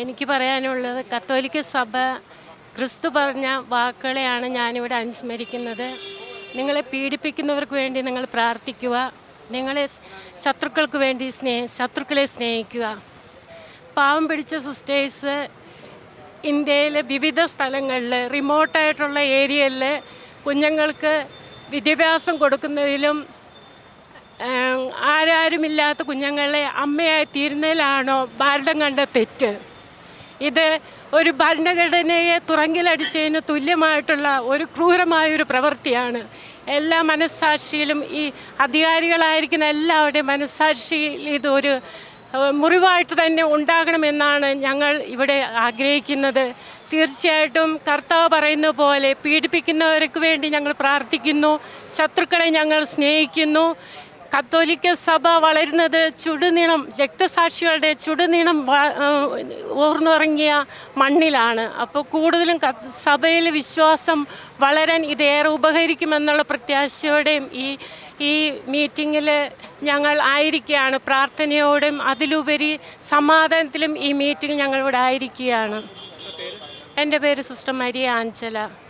എനിക്ക് പറയാനുള്ളത് കത്തോലിക്ക സഭ ക്രിസ്തു പറഞ്ഞ വാക്കുകളെയാണ് ഞാനിവിടെ അനുസ്മരിക്കുന്നത്. നിങ്ങളെ പീഡിപ്പിക്കുന്നവർക്ക് വേണ്ടി നിങ്ങൾ പ്രാർത്ഥിക്കുക. നിങ്ങളെ ശത്രുക്കൾക്ക് വേണ്ടി സ്നേ ശത്രുക്കളെ സ്നേഹിക്കുക. പാവം പിടിച്ച സിസ്റ്റേഴ്സ് ഇന്ത്യയിലെ വിവിധ സ്ഥലങ്ങളിൽ റിമോട്ടായിട്ടുള്ള ഏരിയയിൽ കുഞ്ഞുങ്ങൾക്ക് വിദ്യാഭ്യാസം കൊടുക്കുന്നതിലും ആരാരുമില്ലാത്ത കുഞ്ഞുങ്ങളെ അമ്മയായി തീരുന്നതിലാണോ ഭാരതം കണ്ട തെറ്റ്? ഇത് ഒരു ഭരണഘടനയെ തുറങ്കിലടിച്ചതിന് തുല്യമായിട്ടുള്ള ഒരു ക്രൂരമായൊരു പ്രവൃത്തിയാണ്. എല്ലാ മനസ്സാക്ഷിയിലും ഈ അധികാരികളായിരിക്കുന്ന എല്ലാവരുടെയും മനസ്സാക്ഷിയിൽ ഇതൊരു മുറിവായിട്ട് തന്നെ ഉണ്ടാകണമെന്നാണ് ഞങ്ങൾ ഇവിടെ ആഗ്രഹിക്കുന്നത്. തീർച്ചയായിട്ടും കർത്താവ് പറയുന്ന പോലെ പീഡിപ്പിക്കുന്നവർക്ക് വേണ്ടി ഞങ്ങൾ പ്രാർത്ഥിക്കുന്നു. ശത്രുക്കളെ ഞങ്ങൾ സ്നേഹിക്കുന്നു. കത്തോലിക്ക സഭ വളരുന്നത് ചുടുനീളം രക്തസാക്ഷികളുടെ ചുടുനീളം ഓർന്നുറങ്ങിയ മണ്ണിലാണ്. അപ്പോൾ കൂടുതലും സഭയിലെ വിശ്വാസം വളരാൻ ഇതേറെ ഉപകരിക്കുമെന്നുള്ള പ്രത്യാശയോടെയും ഈ ഈ മീറ്റിങ്ങിൽ ഞങ്ങൾ ആയിരിക്കുകയാണ്. പ്രാർത്ഥനയോടും അതിലുപരി സമാധാനത്തിലും ഈ മീറ്റിംഗ് ഞങ്ങളിവിടെ ആയിരിക്കുകയാണ്. എന്റെ പേര് സിസ്റ്റർ മരിയ ആഞ്ചല.